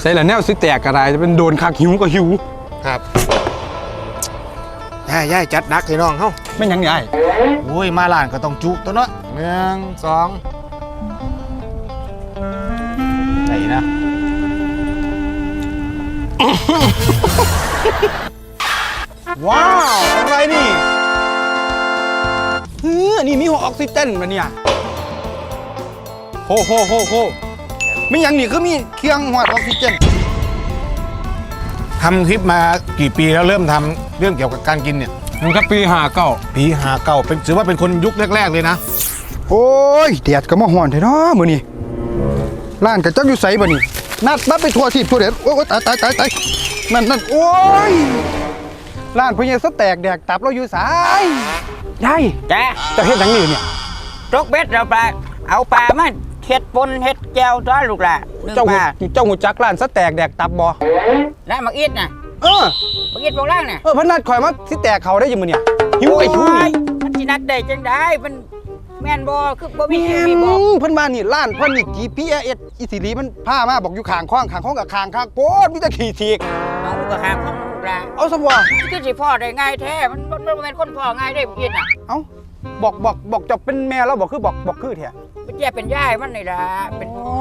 ใส่ละแนวสิแตกกระไรจะเป็นโดนคักหิวก็หิวครับย่ายย่ายจัดหนักให้น้องเฮาไม่นหยังใหญ่โอ้ยมาล้านก็ต้องจุตัวเนาะหนึ่งสองไหนนะว้าวอะไรนี่เฮ้อนี่มีหัวออกซิเจนมาเนี่ยโหโหโหโห ไม่หยังนี่คือมีเครื่องหัวออกซิเจนทำคลิปมากี่ปีแล้วเริ่มทำเรื่องเกี่ยวกับการกินเนี่ยมันก็ปีหาเก้าปีหาเก่าเป็นถือว่าเป็นคนยุคแรก ๆ เลยนะ โอ้ยแดดก็มาห่อนเถอะเนาะมื้อนี้ร้านกับเจ้าอยู่ไสบ่นี่นัดนัดไปทั่วที่ทั่วเด็ดโอ้ยตายตายตายตายนั่นนั่นโอ้ยร้านพญาสแตกแดกตับเราอยู่สายยายจ้าเจะเฮ็ดหยังนี่เนี่ย ตกเบ็ดเราปลาเอาปลามา เฮ็ดปนเฮ็ดแก้วตัวลูกล่ะนึ่งเจ้าปหูลาเจ้าหูจักร้านสแตกแดกตับบ่แล้วมักอิดน่ะเออมักอิดพวกล่างน่ะเออเพนนัดข่อยมาสิแตกเขาได้อยังมื้อเนี่ยหิวไอ้หิวนี่โอ้ยมันสินัดได้จังได้มันแม่นบ่คือบ่มีแม่มีนบอกเพิ่นมานี่ร้านเพิ่นนี่ GPS อีสิลีมันพามาบอกอยู่ข้างคลองข้างคลองกับข้างข้างโพดมีแต่ขี้ทีกเอาก็หามของลูกล่ะเอาซะบ่คือสิพ่อได้ง่ายแท้มันมันมันบ่แม่นคนพ่อง่ายได้มักอิดน่ะเอา บอกบอกบอกจะเป็นแม่แล้วบอกคือบอกบอกคือแท้มันแย่เป็นย่ายมันนี่ล่ะเป็นโอ้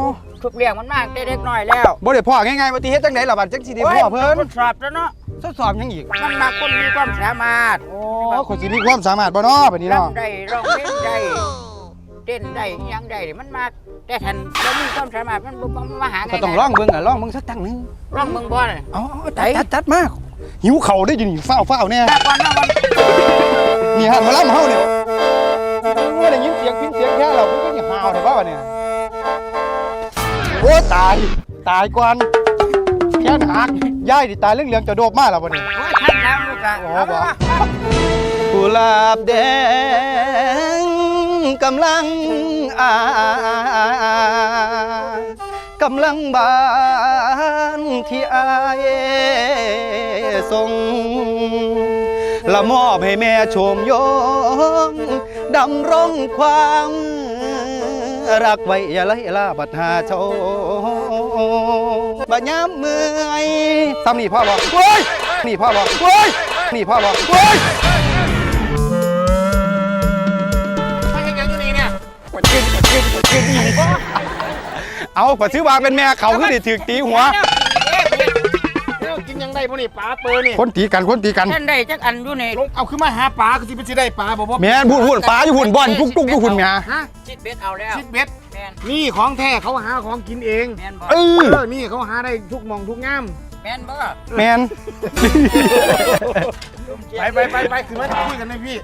ทุกเรื่องมันมากแต่เด็กน้อยแล้วบ่ได้พ่อง่ายๆว่าติเฮ็ดจังไดล่ะบัดจังสิได้พ่อเพิ่นทดสอบแล้วเนาะทดสอบหยังอีกมันมาคนมีความสามารถโอ้คนสิมีความสามารถบ่เนาะบัดนี้เนาะรำได้ร้องเพลงได้เต้นได้อิหยังได้มันมากแต่ทันบ่มีความสามารถมันบ่บ่มาหาก็ง่ายๆต้องลองเบิ่งอะลองเบิ่งสักตั้งหนึงร้องเมืองบ่น่ะอ๋อจัดจัดจัดมา หิวเข่าวได้อยินฟ้าวฟ้าวแน่แต่ก่อนเนาะมันนี่ฮะมาล่ำเฮาเนี่ยว่าได้ยินเสียงพินเสียงแค่เราเพิ่งก็ยังหาวได้ป่าวะเนี่ยโอ้ตายตายก่อนแค่หักย่ายดิตายเรื่องเรื่องจะโดบมาแล้ววะเนี่ยโอ้ยทันแล้วลูกอะโอ้เอาบ่ละกุหลาบแดงกำลังอากำลังบานที่อายส่งละมอบให้แม่ชมยงดำรงความรักไว้อย่าไล่ลาบัดหาโชบัดย้ำเมื่อยทำนี่พ่อบอกโว้ยนี่พ่อบอกโว้ยนี่พ่อบอกโว้ยไม่ใช่ยังอยู่นี่เนี่ย เอาปัซื้อวางเป็นแม่เขาคือดิถือตีหัว แล้วกินยังได้พวกนี้ปลาเปอร์นี่คนตีกันคนตีกัน ท่านได้จักอันอยู่ในลงเอาขึ้นมาหาปลาก็สิเป็นสิได้ปลาบ่บ่แม่นพูดหุ่นปลาอยู่หุ่นบอลกุ๊กกุ๊กอยู่หุ่นแม่ฮะชิดเบ็ดเอาแล้วชิดเบ็ดแม่นนี่ของแท้เขาหาของกินเองแม่นบ่เออเออนี่เขาหาได้ทุกหมองทุกง่ามแม่นบ่แม่นไปไปไปไปคือมาคุยกันเลยพี่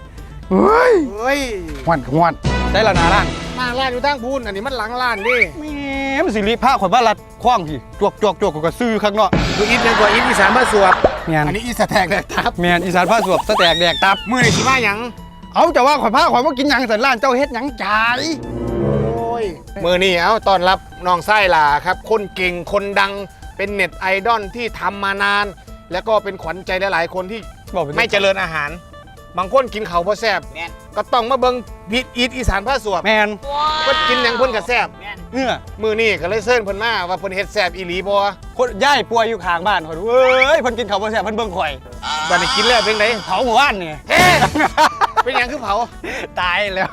เฮ้ยเฮ้ยหวนหวนได้ละนาล่างหน้าร้านอยู่ตั้งพูนอันนี้มันหลังร้านดิแม่ มันสิริผ้าข่อยบ้ารัดคว้างพี่จวกจวกจวกก็ซื้อข้างนอกดูอินยังกว่าอินอีสานบ้านสวบแม่นอันนี้อีสานแตกแตกทับแม่นอีสานผ้าสวบสแตกแดกตับมือนี่สิมาหยังเอาจะว่าข่อยผ้าข่อยว่ากินหยังสันล้านเจ้าเฮ็ดหยังจ่ายโอ้ยมือนี่เอาต้อนรับน้องไส้ล่ะครับคนเก่งคนดังเป็นเน็ตไอดอลที่ทำมานาน แล้วก็เป็นขวัญใจหลายๆคนที่บอกปไม่เจริญอาหาร บางคนกินเขาวบ่แซ่บแม่นก็ต้องมาเบิ่งพีทอีทอีสานผ้าสวบแม่นเพิ่นกินหยังเพิ่นก็แซ่บแม่นเนื้อมือนี่ก็เลยเซิร์นเพิ่นมาว่าเพิ่นเฮ็ดแซ่บอีหลีบ่คนย่ายป่วยอยู่ข้างบ้านข่อยเว้ยเพิ่นกินข้าวบ่แซ่บเพิ่นเบิ่งข่อยบัดนี้กินแล้วเป็นไงเผาหมู่บ้านนี่เฮ้เป็นหยังคือเผาตายแล้ว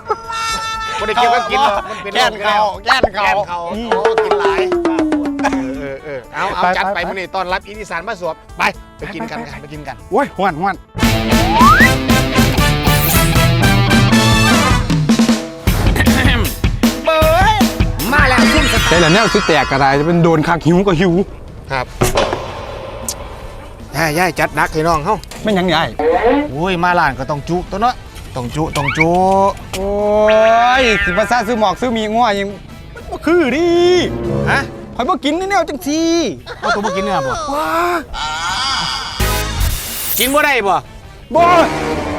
บ่ได้เกี่ยวกับกินหรอกมันเป็นแก้นเขาแก้นเขา แก้นเขาอืมโอ้กินหลายเออเออเออเอาเอาไปจัดไปไปไป มื้อนี้ต้อนรับอีทอีสานผ้าสวบไปไปกินกันกันไปกินกัน โอ้ยหวนหวน มาแล้วซุ่มสใส่ละแนวสิแตกกระไรจะเป็นโดนคักหิวก็หิวครับย่าย่าจัดหนักให้น้องเฮาไม่นหยังใหญ่โอ้ยมาร้านก็ต้องจุตัวเนาะต้องจุต้องจุโอ้ยสิภาษาซื้อหมอกซื้อมีงัวยังมันบ่คือดิฮะข่อยบ่กินแนวจังซี่เอาตัวบ่กินเนื้อบ่ว้ากินบ่ได้บ่บ่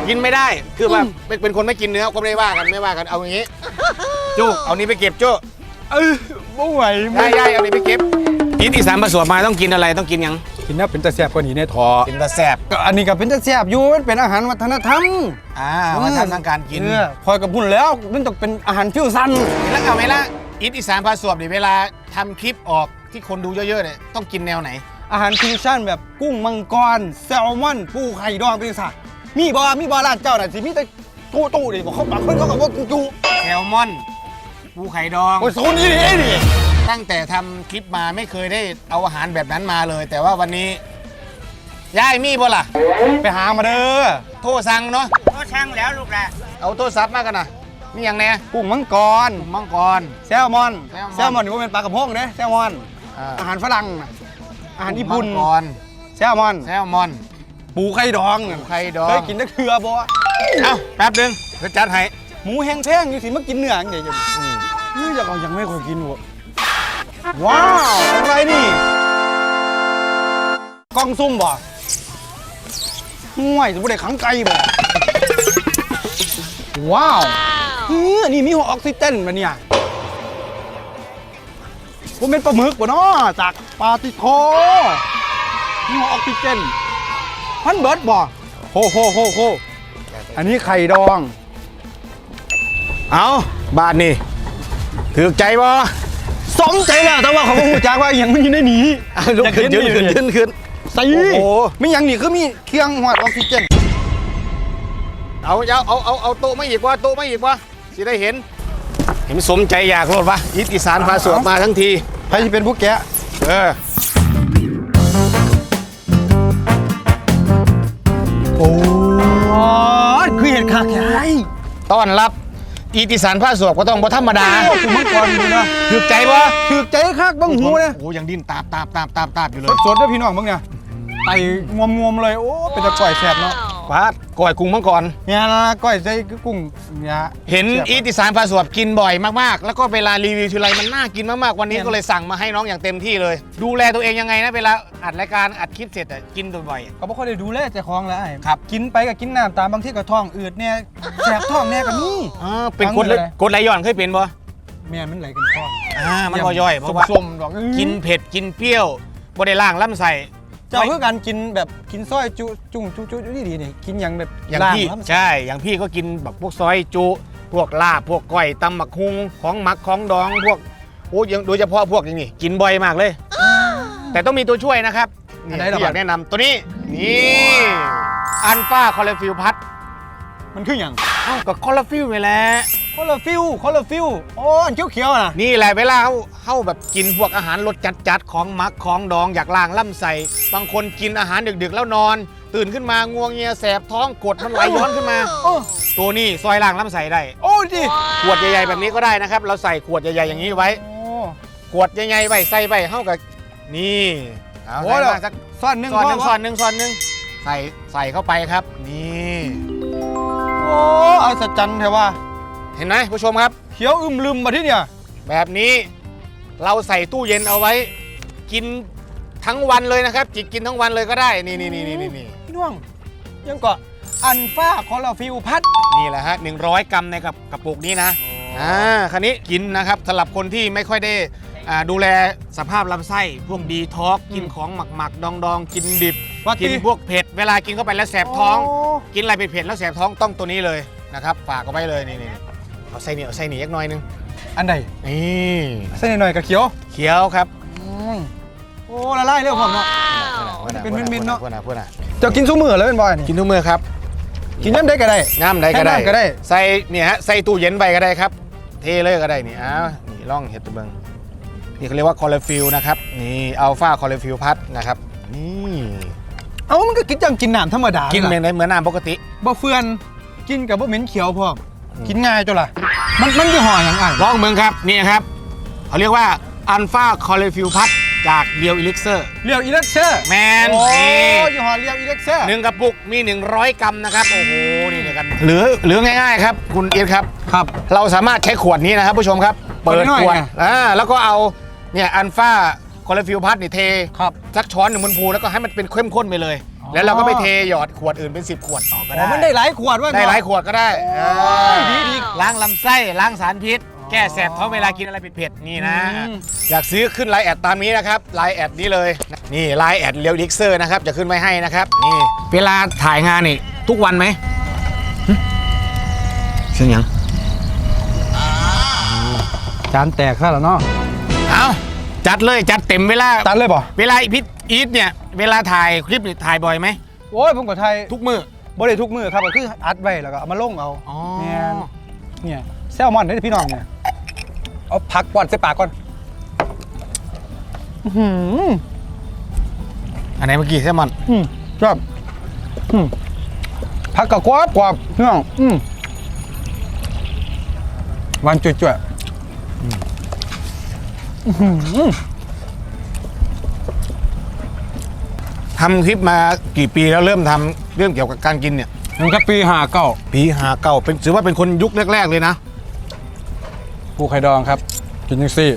กินไม่ได้คือว่าเป็นเป็นคนไม่กินเนื้อก็ไม่ได้ว่ากันไม่ว่ากันเอาอย่างงี้จุกเอานี้ไปเก็บจุ เออบ่ไหวได้ได้เอานี้ไปเก็บกินอีสานผสมมาต้องกินอะไรต้องกินหยังกินน่าเป็นตาแซ่บกว่านี้แน่ทอกินตะแสบก็อันนี้ก็เป็นตาแซ่บอยู่มันเป็นอาหารวัฒนธรรมอ่ามาทำทางการกินเออพอยกับบุญแล้วมันต้องเป็นอาหารฟิวซันแล้วเอาไหมล่ะอีสอีสานผสมนี่เวลาทำคลิปออกที่คนดูเยอะๆเนี่ยต้องกินแนวไหน อาหารฟิวชั่นแบบกุ้งมังกรแซลมอนปูไข่ดองเป็นสัตว์มีบ่มีบ่ร้านเจ้าน่ะสิมีแต่ตู้ตู้ดิบอกเขาบางคนเขาก็ว่ากูจูแซลมอน ปูไข่ดอง โอ้ยโซนนี้ดินี่ตั้งแต่ทำคลิปมาไม่เคยได้เอาอาหารแบบนั้นมาเลย แต่ว่าวันนี้ยายมีบ่ล่ะ ไปหามาเด้อโทรสั่งเนาะก็ช่างแล้วลูกละเอาโทรศัพท์มากันนะมีอย่างแน่กุ้งมังกรถุงมังกร แซลมอนแซลมอนแซลมอนนี่ว่าเป็นปลากระพงเด้แซลมอน อ่าอาหารฝรั่งน่ะอาหารญี่ปุ่นมังกรแซลมอน แซลมอน ปูไข่ดองน่ะไข่ดอง เคยกินนักเคือบ่เอ้าแป๊บหนึงเดี๋ยวจัดให้หมูแห้งแพงอยู่สิมากินเนื้ออย่างเดียวอืม นี่อยากเอายังไม่เคยกินวะว้าวอะไรนี่กล้องซุ่มบ่ห่วยจะบ่ได้ขังไก่บ่ว้าวเฮ้ยนี่มีหัวออกซิเจนมาเนี่ยผมเป็นปลาหมึกบ่เนาะจากปลาติโคมีหัวออกซิเจนพันเบิร์ดบ่โหโหโหโหอันนี้ไข่ดอง เอาบาทนี่ ถือใจบ่สมใจแล้วแต่ว่าเขาบอกจากว่าอหย่างมันอยู่ในนี้อะลุกขึ้นอยายืนเห็ขึ้นดิยืนขึ้น ใส่โอ้โหไม่อยังนี่คือมีเครื่องหัดออกซิเจน เอาเอาเอาเอาเอาโต๊ะไม่อีกว่าโต๊ะไม่อีกว่าสิได้เห็น เห็นสมใจอยากโลดวะอิติสารพาสวดมาทั้งที ใครจะเป็นผู้แกะเออ โอ้ยคือเห็นขาแข็งต้อนรับ อีติสารพาสวดก็ต้องบ่ธรรมดาโอ้กูมังกรดูนะถือใจบ่ถือใจคักบังหูนะโอ้ยังดิ้นตาบตาบตาบตาบตาบอยู่เลยสดๆด้วยพี่น้องบ้างเนี่ยไต่งวมงวมๆเลยโอ้เป็นตะก่อยแสบเนาะ ฟาดก่อยกุ้งมังกร เนี่ยนะก้อยใจกุ้งเนี่ยเห็นแซ่บอีติสารพาสวดกินบ่อยมากๆ แล้วก็เวลารีวิวทีไรมันน่ากินมากๆ วันนี้ก็เลยสั่งมาให้น้องอย่างเต็มที่เลย ดูแลตัวเองยังไงนะเวลาอัดรายการอัดคลิปเสร็จอะกินบ่อยๆก็บ่ค่อยได้ดูแลเจ้าของแล้วไอ้ครับ กินไปก็กินน้ำตามบางที่ก็ท้องอืดเนี่ยแสบท้องเนี่ยก็มีอ๋อเป็นฟังกดเลย กดไหลย้อนเคยเป็นบ่แม่นมันไหลกันท้องอ่ามันบ่ย่อยเพราะว่าส้มๆดอกกินเผ็ดกินเปรี้ยวบ่ได้ล้างลำไส้ เจ้าคือการกินแบบกินซอยจุจุ่งจุจุจุดีๆนี่กินอย่างแบบอย่างล่พี่ครับใช่ อย่างพี่ก็กินแบบพวกซอยจุ พวกลาบพวกก้อยตำหมักฮุงของหมักของดองพวกโอ้ยังโดยเฉพาะพวกอย่างนี้กินบ่อยมากเลย แต่ต้องมีตัวช่วยนะครับอันไหนนี่เหรอที่อยากแนะนำตัวนี้นี่อันฟ้าคอลลาฟิลพัด มันคืออย่าง เอ้ากับคอลลาฟิลไปแหล้ว คอลลาฟิลคอลลาฟิลโอ้อันเขียวๆน่ะนี่แหละเวลาเขาเขาแบบกินพวกอาหารรสจัดๆ ของหมักของดองอยากล้างล่ำใส่บางคนกินอาหารดึกๆ แล้วนอน ตื่นขึ้นมางวงเงียแสบท้องกดมันไหลย้อนขึ้นมา โอ้ตัวนี้ซอยล้างล่ำใส่ได้ โอ้ดิขวดใหญ่ๆแบบนี้ก็ได้นะครับ เราใส่ขวดใหญ่ๆอย่างนี้ไว้ โอ้ ขวดใหญ่ๆไว้ใส่ไว้เข้ากับนี่เอาโหใส่แล้วมาสักซ่อนหนึ่งซอนหนึ่งพซอนหนึ่งซอนหนึ่งใส่ใส่เข้าไปครับ นี่โอ้อัศจรรย์แท้ว่า เห็นไหมผู้ชมครับ เขียวอึมลืมมาที่เนี่ย แบบนี้เราใส่ตู้เย็นเอาไว้ กินทั้งวันเลยนะครับ จิกกินทั้งวันเลยก็ได้ นี่นี่นี่นี่นี่นี่พี่น้อง ยังก็อันฟ้าคอลลาฟิลพัด นี่แหละฮะ100 กรัมในกับกระปุกนี้นะอ่าคันนี้กินนะครับสำหรับคนที่ไม่ค่อยได้อ่าดูแลสภาพลำไส้ พวกดีท็อกกินของหมักๆดองๆ กินดิบ ว่ากินตีพวกเผ็ด เวลากินเข้าไปแล้วแสบท้อง โกินอะไรเผ็ดๆแล้วแสบท้องต้องตัวนี้เลยนะครับ ฝากเอาไว้เลยนี่นี่ เอาใส่เหนียวใส่หนียักหน่อยนึงอันใดนี่เส้นหน่อยกับเขียวเขียวครับอืมโอ้ละลายเร็วผมเนาะเป็นเม็ดๆเนอะพื่อนๆเพื่อนเจะกินซุ้มือแล้วเป็นบอยนี่ๆกินทุกมื้อครับกินย้ำได้ก็ได้ น้ำใดก็ได้แค่น้ำก็ได้ ใส่เนี่ยฮะใส่ตู้เย็นไปก็ได้ครับ เทเลยก็ได้นี่อ้าวนี่ล่องเห็ดตัวเบิงนี่เขาเรียกว่าคอลลาฟิลนะครับนี่อัลฟาคอลลาฟิลพัดนะครับนี่เอ้ามันก็กินจังกินน้ำธรรมดากินเหมืล่ะอนเหมือนน้ำปกติบ่เฟือนกินกับบ่เหม็นเขียวพร้อมอืม กินง่ายจ้ะล่ะ มันมันยี่ห้ออย่างอะลองเมืองครับ นี่ครับเขาเรียกว่าอัลฟาคอลลาฟิลพัดจากเรียวอิลิกเซอร์ เรียวอีเล็กเซอร์แมนโอ้นี่ยี่ห้อเรียวอีเล็กเซอร์หนึ่งกระปุกมี 100 กรัมนะครับ โอ้โห นี่เดียวกันหรือหรือง่ายๆครับ คุณเอียดครับ ครับ เราสามารถใช้ขวดนี้นะครับผู้ชมครับ เปิเปิดดหน่อยขวดไงอ่าแล้วก็เอาเนี่ยอัลฟาคอลลาฟิลพัดนี่เทครับสักช้อนหนึ่งบนพูแล้วก็ให้มันเป็นเข้มข้นไปเลยอ๋อ แล้วเราก็ไปเทหยอดขวดอื่นเป็น 10 ขวดต่อก็อ๋ได้อมันได้หลายขวดว่าได้หลายขวดก็ได้โอ้ยดีดีล้างลำไส้ล้างสารพิษ แก้แสบท้องเวลากินอะไรเผ็ดๆนี่นะอืมอยากซื้อขึ้นไลน์แอดตามนี้นะครับไลน์แอดนี้เลยนี่ไลน์แอดเลียวลิกเซอร์นะครับจะขึ้นไว้ให้นะครับนี่เวลาถ่ายงานนี่ทุกวันไหมหึเสียงหยังจานแตกซะแล้วเนาะเอาจัดเลยจัดเต็มเวลาตัดเลยป่ะเวลาพิท อีทเนี่ยเวลาถ่ายคลิปนี่ถ่ายบ่อยไหม โอ้ยผมกับไทยทุกมือ บ่ได้ทุกมือครับก็คืออัดไว้แล้วก็เอามาลงเอาอ๋อ เนี่ยเนี่ยแซลมอนนี่พี่น้องเนี่ยเอาผักก่อนใส่ปากก่อนอื้อหืออันไหนเมื่อกี้แซลมอนอืมครับอืมผักกะกรอบกรอบพี่น้องอืมหวานจุ่ยๆอืมอื้อหือ ทำคลิปมากี่ปีแล้วเริ่มทำเรื่องเกี่ยวกับการกินเนี่ยมันก็ปีหาเก้าปีหาเก่าเป็นถือว่าเป็นคนยุคแรก ๆ เลยนะ ปูไข่ดองครับ กินยังซี่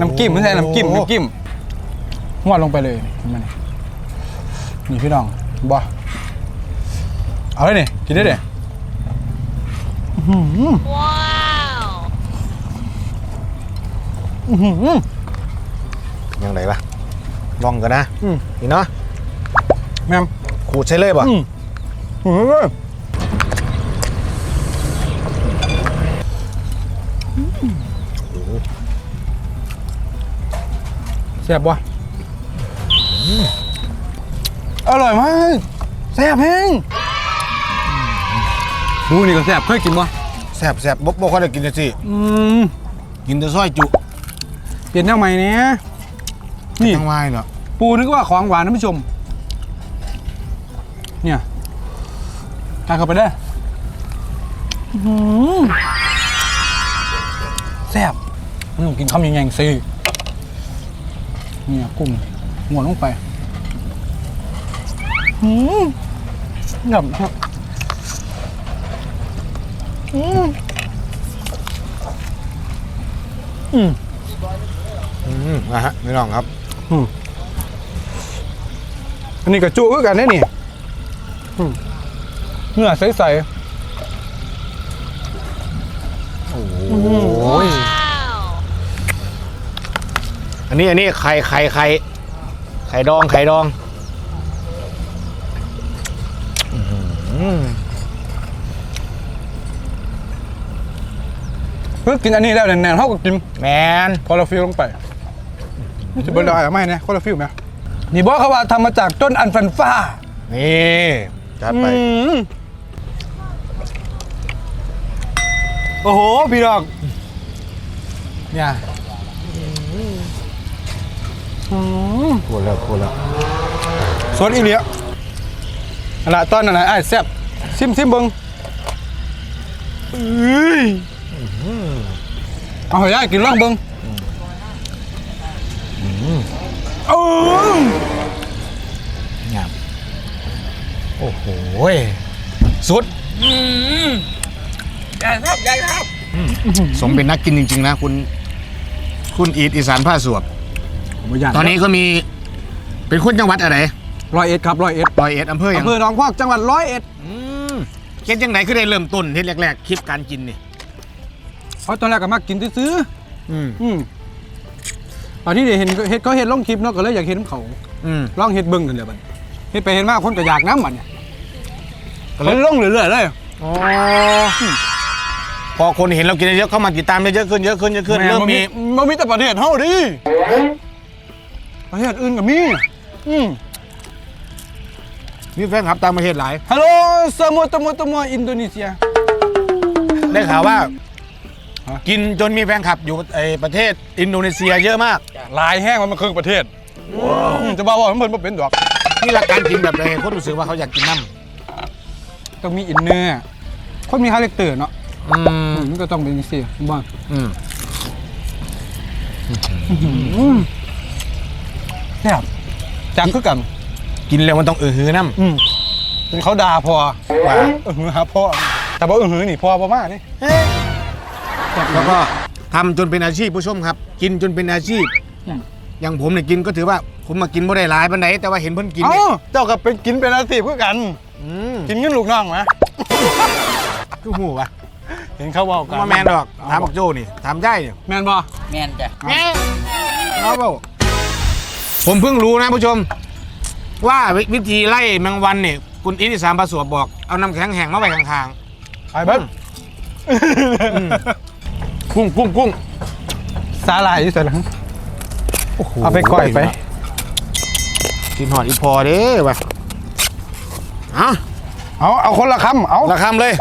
น้ำจิ้มไม่ใช่น้ำจิ้มน้ำจิ้มงวดลงไปเลยมันนี่พี่น้องบอเอาเลยนี่กินได้เลยว้าวอื้อหือยังไงวะ ลองกันนะอืม นี่เนาะแม่มขูดใช้เลยป่ะอืมอื้อหือแซ่บวะอร่อยมากแซ่บแห้งบูนี่ก็แซ่บเคยกินบ่แซ่บแซ่บบบบ่ค่อยได้กินเลยสิอืมกินแต่ซอยจุเปลี่ยนแนวใหม่เนี้ยนี่ ทั้งวายเหรอ ปูนึกว่าของหวานนะผู้ชม เนี่ยทานเข้าไปได้อื้อหือแซ่บนี่ผมกินคำยังไงสิเนี่ยกุ้งหัวลงไปอืมหยำครับอืมอืมอืมนะฮะไม่ลองครับอั นนี้กระจุคือกันได้นี่อืมเนื้อใสโอ้ยอันนี้อันนี้ไข่ไข่ไข่ไข่ดองไข่ดองอื้อหือๆเพิ่งกินอันนี้แล้วแน่นๆเท่ากับกินแมนคอร์ฟิลลงไปนี่จะเบอร์ได้หรือไม่เนี่ยคอร์ฟิลไหม นี่บอกเขาว่าทำมาจากต้นอันฟันฟ้า นี่จัดไป อืมโอ้โห พี่ดอก เนี่ยอืมขวดแล้วขวดแล้วสดอีเหลียอันละต้นอันไหนไอ้ายแซ่บซิมซิมเบิงเอ้ยเอาให้ยายกินล่องเบิง โอ้ยงามโอ้โหสุดใหญ่ครับใหญ่ครับสมเป็นนักกินจริง ๆ นะคุณ คุณอีทอีสานผ้าสวบตอนนี้ก็มีเป็นคนจังหวัดอะไรร้อยเอ็ดครับร้อยเอ็ดร้อยเอ็ดอำเภอยังอำเภอหนองพอกจังหวัดร้อยเอ็ดอืมเก็นจังไหนคือได้เริ่มต้นที่แรกๆคลิปการกินนี่เพราะตอนแรกก็มากินซื้ออืมๆอืม ตอนนี้เดี๋ยวเห็นเห็ดเขาเห็ดลงคลิปเนาะก็เลยอยากเห็นเขาอืมลองเห็ดเบิ้งกันเลยบัดเห็ดไปเห็นมากคนก็อยากน้ำมันเนี่ยก็เลเลยยลงเรื่อยๆเลยอ๋อพอคนเห็นเรากินเยอะๆเข้ามาติดตามเยอะขึ้นเยอะขึ้นเยอะขึ้นแม่เริ่มมีมันมีแต่ประเทศเฮาดิประเทศอื่นก็มีอืมมีแฟนคลับต่างประเทศหลายฮัลโหลสมุทรมุตมอินโดนีเซีย ได้ข่าวว่าฮะกินจนมีแฟนคลับอยู่ไอ้ประเทศอินโดนีเซียเยอะมาก หลายแห้งมันมาครึ่งประเทศอืมจะบอกว่ามันเพิ่นบ่เป็นดอกนี่หลักการกินแบบไหนคนรู้สึกว่าเขาอยากกินน้ต้องมีอินเนอร์คนมีคาแรคเตอร์เนาะำอือืมมมันก็ต้องเป็นจังซี่บ่อืมอืมแซ่บจังคือกันกินแล้วมันต้องเออหือน้อืมเป็นเขาด่าพอำว่าเออหือหาพ่อแต่บ่เออหือนี่พ่อบ่มานี่แล้วก็ทำจนเป็นอาชีพผู้ชมครับ กินจนเป็นอาชีพ อืมอย่างผมเนี่ยกินก็ถือว่าผมมากินไม่ได้หลายปันไหนแต่ว่าเห็นเพิ่นกินเอ้าเนี่ยเจ้าก็เป็นกินเป็นอาชีพคือกัน อืมกินเงินลูกน้องไหมคือหูวะเห็นเขาบอกกันมาแมนดอกถามบักโจ้นี่ถามได้เนี่ยแมนบ่แม่นจ้ะแม่เอาเปล่าผมเพิ่งรู้นะผู้ชม ว่าวิวิธีไล่แมงวันเนี่ยคุณอินิสามประสวบบอกเอาน้ำแข็งแห้งมาไว้ข้างไอ้เบิ้ลๆกุ้งกุ้งกุ้งสาหร่ายอยู่ใส่หลังโอ้โห เอาไปก่อยไปกินหอดอีพอเด้อว่ะเอาเอาเอาคนละคำเอาละคำเลย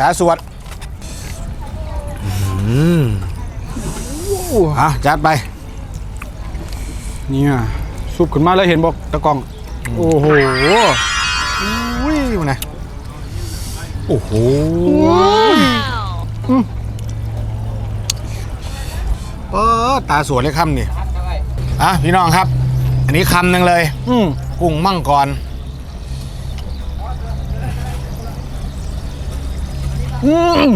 ตาสวดอืมอะจัดไป เนี่ยซุปขึ้นมาแล้วเห็นบอกตะกล้อง โอ้โหอุ้ยนะโอ้โห เออตาสวยเลยคำนี่อะพี่น้องครับ อันนี้คำหนึ่งเลย อืมกุ้งมั่งกรอืม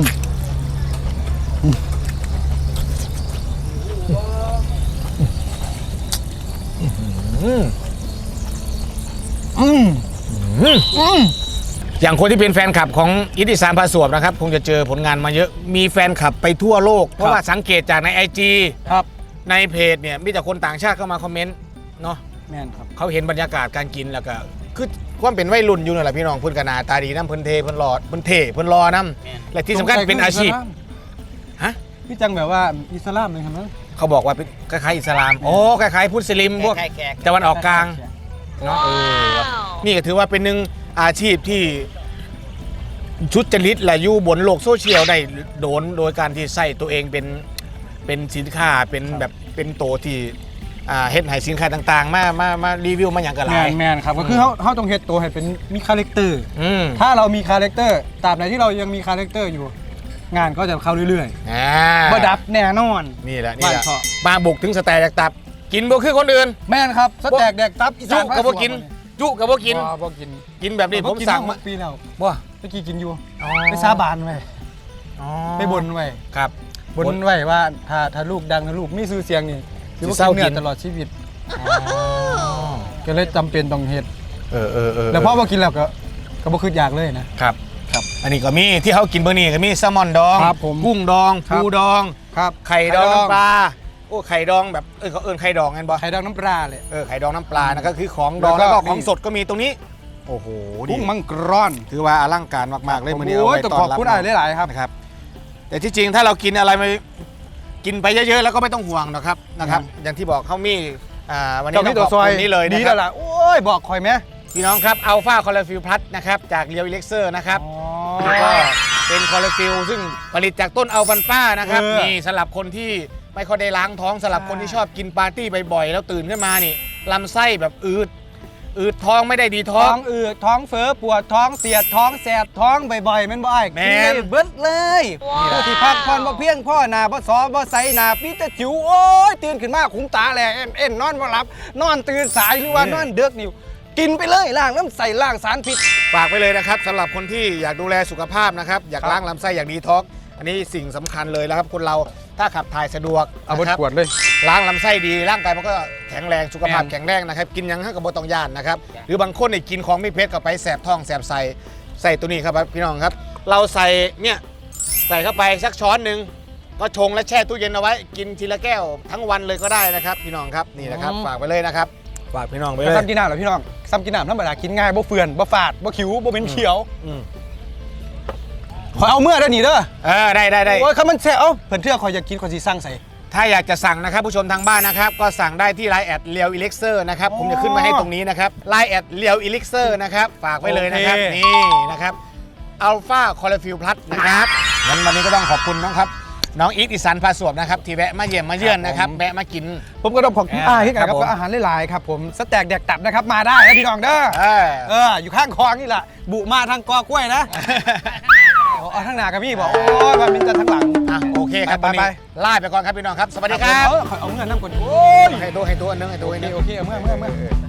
อืมอ ย่างคนที่เป็นแฟนคลับของอิติสารพาสวบนะครับ คงจะเจอผลงานมาเยอะมีแฟนคลับไปทั่วโลก เพราะว่าสังเกตจากใน IG ครับในเพจเนี่ยมีแต่คนต่างชาติเข้ามาคอมเมนต์เนาะแม่นครับ เขาเห็นบรรยากาศการกินแล้วก็คือความเป็นวัยรุ่นอยู่นั่นแหละพี่น้องเพิ่นกหนาตาดีน้ำเพิ่นเทเพิ่นหลอดเพิ่นเทเพิ่นรอน้ำและที่สำคัญเป็นอาชีพฮะพี่จังแบบว่าอิสลามเลยครับนะเขาบอกว่าเป็นคล้ายๆอิสลามโอ้คล้ายๆพุทธสลิมพวกแขกแขกตะวันออกกลางเนาะเออนี่ก็ถือว่าเป็นหนึ่ง อาชีพที่ชุดจริตและอยู่บนโลกโซเชียลได้โดนโดยการที่ใส่ตัวเองเป็นเป็นสินค้าเป็นแบบเป็นโตวที่อ่าเฮ็ดให้สินค้าต่างๆ มามามารีวิวมาอย่างกระไรแมนแมนครับก็คือเขาเขาต้องเฮ็ดตัวให้เป็นมีคาแรคเตอร์ อืมถ้าเรามีคาแรคเตอร์ตราบใดที่เรายังมีคาแรคเตอร์อยู่ งานก็จะเข้าเรื่อยอ่าๆบ่ดับแน่นอน นี่แหละนี่แหละบ้านเถาะ มาบุกถึงสแตกตับ กินบ่คือคนอื่น แม่นครับสแต็กแดกตับอีจุสานกับบ่กิน จุกับบ่กิน บ่บ่กินกินแบบนี้ผมสั่งมามาปีแล้วบ่เมื่อกี้กินอยู่อ๋อไปสาบานไว้อ๋อไปบนไว้ครับบนไว้ว่าถ้าถ้าลูกดังถ้าลูกมีชื่อเสียงนี่ถือว่าสิเศร้ากินเนื้กิอนตลอดชีวิตอ๋อก็เลยจำเป็นต้องเฮ็ดเออเออเออแล้วพอบ่กินแล้วก็ก็บ่คืออยากเลยนะครับครับ อันนี้ก็มีที่เขากินเบอร์นี่ก็มีแซลมอนดองครับผมกุ้งดองครับปูดองครับไข่ดองน้ำปลา โอ้ไข่ดองแบบเออเขาเอิ้นไข่ดองกันบ่ไข่ดองน้ำปลาเลยเออไข่ดองน้ำปลานะก็คือของดองแล้แล้ววก็ก็ของนี่สดก็มีตรงนี้ โอ้โหดีกุ้งมังกรอนถือว่าอลังการมากๆเลยมื้อนี้เอาโอ้ยไว้ต้องต้อนขอบรับคุณอ้ายหลายๆครับ นะครับ แต่ที่จริงถ้าเรากินอะไรมากินไปเยอะๆแล้วก็ไม่ต้องห่วงนะครับนะครับ อย่างที่บอกเขามีอ่าวันนี้เจ้าต้พี่องตัวขอบซอยคุณนี่เลยนะดีครัแล้วบล่ะโอ้ยบอกคอยไหมพี่น้องครับอัลฟาคอลลาฟิลพลัสนะครับจากเรียวอิเล็กเซอร์นะครับก็เป็นคอลลาฟิลซึ่งผลิตจากต้นอัลฟันป้านะครับเออ นี่สำหรับคนที่ ไม่ค่อยได้ล้างท้องสำหรับคนที่ชอบกินปาร์ตี้บ่อยๆแล้วตื่นขึ้นมานี่ลำไส้แบบอืดอืดท้องไม่ได้ดีท้ท้ออง งอืดท้องเฟ้อปวดท้องเสียดท้องแสบท้องบ่อยๆแม่นบ่อ้ายแม่นกิได้เบิดเลยผู้ที่พักผ่อนบ่เพียงพ่อหน้าบ่ซอบ่ใสหน้าปีแต่จิ๋วโอ้ยตื่นขึ้นมาคุ้มตาแหลเอ็นเอ็นนอนบ่หลับ นอนตื่นสายหรือว่านอนเดึกนิ่วกินไปเลยล้างน้ำใส่ล้างสารพิษ ฝากไปเลยนะครับสำหรับคนที่อยากดูแลสุขภาพนะครับ อยากครับล้างลำไส้อยากดีท็อกซ์ อันนี้สิ่งสำคัญเลยนะครับคนเราถ้าขับถ่ายสะดวกเอาบดนะครับขวดเลย ล้างลำไส้ดีร่างกายมันก็แข็งแรงสุขภาพแม่น แข็งแรงนะครับ กินหยังให้กับบต้องย่านนะครับ หรือบางคนเนี่ยกินของไม่เผ็ดก็ไปแสบท้องแสบไส้ใส่ตัวนี้ครับพี่น้องครับ เราใส่เนี่ยใส่เข้าไปสักช้อนหนึ่งก็ชงและแช่ตู้เย็นเอาไว้ กินทีละแก้วทั้งวันเลยก็ได้นะครับ พี่น้องครับนี่นะครับอืมฝากไปเลยนะครับฝากพี่น้องไปเลแล้วยซ้ำกินน้ำเหรอพี่น้องซ้ำกินน้ำธรรมดากินง่ายบ่เฟื่อนบ่ฝาดบ่ขิวบ่เป็นเขียว อืม ขอเอาเมื่อได้อนี่เด้อเออได้ได้ได้ โอ้ยคำมันแซ่เอ้าเพิ่นเทื่อคอยอยากกินคอยสิสั่งใส่ ถ้าอยากจะสั่งนะครับผู้ชมทางบ้านนะครับก็สั่งได้ที่ไลน์แอดเลียวอิเล็กเซอร์นะครับผมจะขึ้นมาให้ตรงนี้นะครับไลน์แอดเลียวอิเล็กเซอร์นะครับฝากไว้เลยนะครับโอเค นี่นะครับอัลฟาคอลลาฟิลพลัสนะครับงั้นวันนี้ก็ต้องขอบคุณน้องครับน้องอีทอิสันพาสวบนะครับที่แวะมาเยี่ยมมาเยือนนะครับแวะมากิน ผมก็ต้องขอบคุณอ่า อ้ายที่กันคครัรับบผมก็อาหารหลายๆครับผมสแต็กแดกตับนะครับมาได้นะพี่น้องเด้อเออ เอออยู่ข้างคลองนี่แหละบุมาทางกอกล้วยนะ เอาเอาทางหน้ากับพี่บอกโอ้ยมันเป็นแต่ทางหลัง อะโอเคครับไปวันนี้ไปลาไปก่อนครับพี่น้องครับ สวัสดีครับเอาเอาเงินน้ำก่อนโอ้ยให้ตัวให้ตัวอันนึงให้ตัวอันนึง โอเคโอเคเอาเมื่อเมื่อเมื่อ